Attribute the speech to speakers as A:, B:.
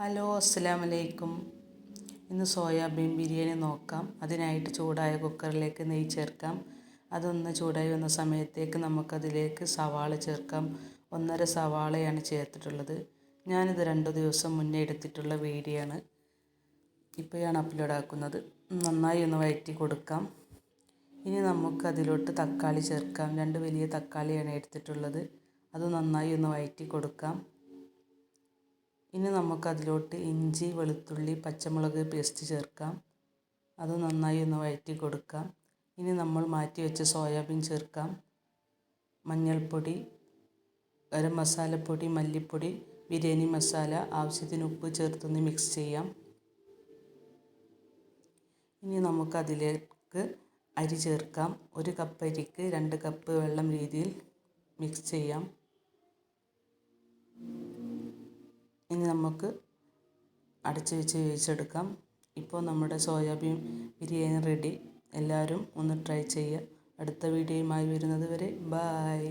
A: Hello അസ്സലാമു വലൈക്കും ഇന്ന് സോയാബീൻ ബിരിയാണി നോക്കാം. അതിനായിട്ട് ചൂടായ കുക്കറിലേക്ക് നെയ്യ് ചേർക്കാം. അതൊന്ന് ചൂടായി വന്ന സമയത്തേക്ക് നമുക്കതിലേക്ക് സവാള ചേർക്കാം. ഒന്നര സവാളയാണ് ചേർത്തിട്ടുള്ളത്. ഞാനിത് രണ്ട് ദിവസം മുന്നേ എടുത്തിട്ടുള്ള വീഡിയോ ആണ് ഇപ്പോഴാണ് അപ്ലോഡ് ആക്കുന്നത് നന്നായി ഒന്ന് വയറ്റി കൊടുക്കാം. ഇനി നമുക്ക് അതിലോട്ട് തക്കാളി ചേർക്കാം. രണ്ട് വലിയ തക്കാളിയാണ് എടുത്തിട്ടുള്ളത്. അത് നന്നായി ഒന്ന് വയറ്റി കൊടുക്കാം. ഇനി നമുക്കതിലോട്ട് ഇഞ്ചി വെളുത്തുള്ളി പച്ചമുളക് പേസ്റ്റ് ചേർക്കാം. അത് നന്നായി ഒന്ന് വഴറ്റി കൊടുക്കാം. ഇനി നമ്മൾ മാറ്റി വെച്ച സോയാബീൻ ചേർക്കാം. മഞ്ഞൾപ്പൊടി ഗരം മസാലപ്പൊടി മല്ലിപ്പൊടി ബിരിയാണി മസാല ആവശ്യത്തിന് ഉപ്പ് ചേർത്തൊന്ന് മിക്സ് ചെയ്യാം. ഇനി നമുക്കതിലേക്ക് അരി ചേർക്കാം. ഒരു കപ്പ് അരിക്ക് രണ്ട് കപ്പ് വെള്ളം രീതിയിൽ മിക്സ് ചെയ്യാം. ഇനി നമുക്ക് അടച്ച് വെച്ച് വേവിച്ചെടുക്കാം. ഇപ്പോൾ നമ്മുടെ സോയാബീൻ ബിരിയാണി റെഡി എല്ലാവരും ഒന്ന് ട്രൈ ചെയ്യുക. അടുത്ത വീഡിയോയുമായി വരുന്നത് വരെ ബായ്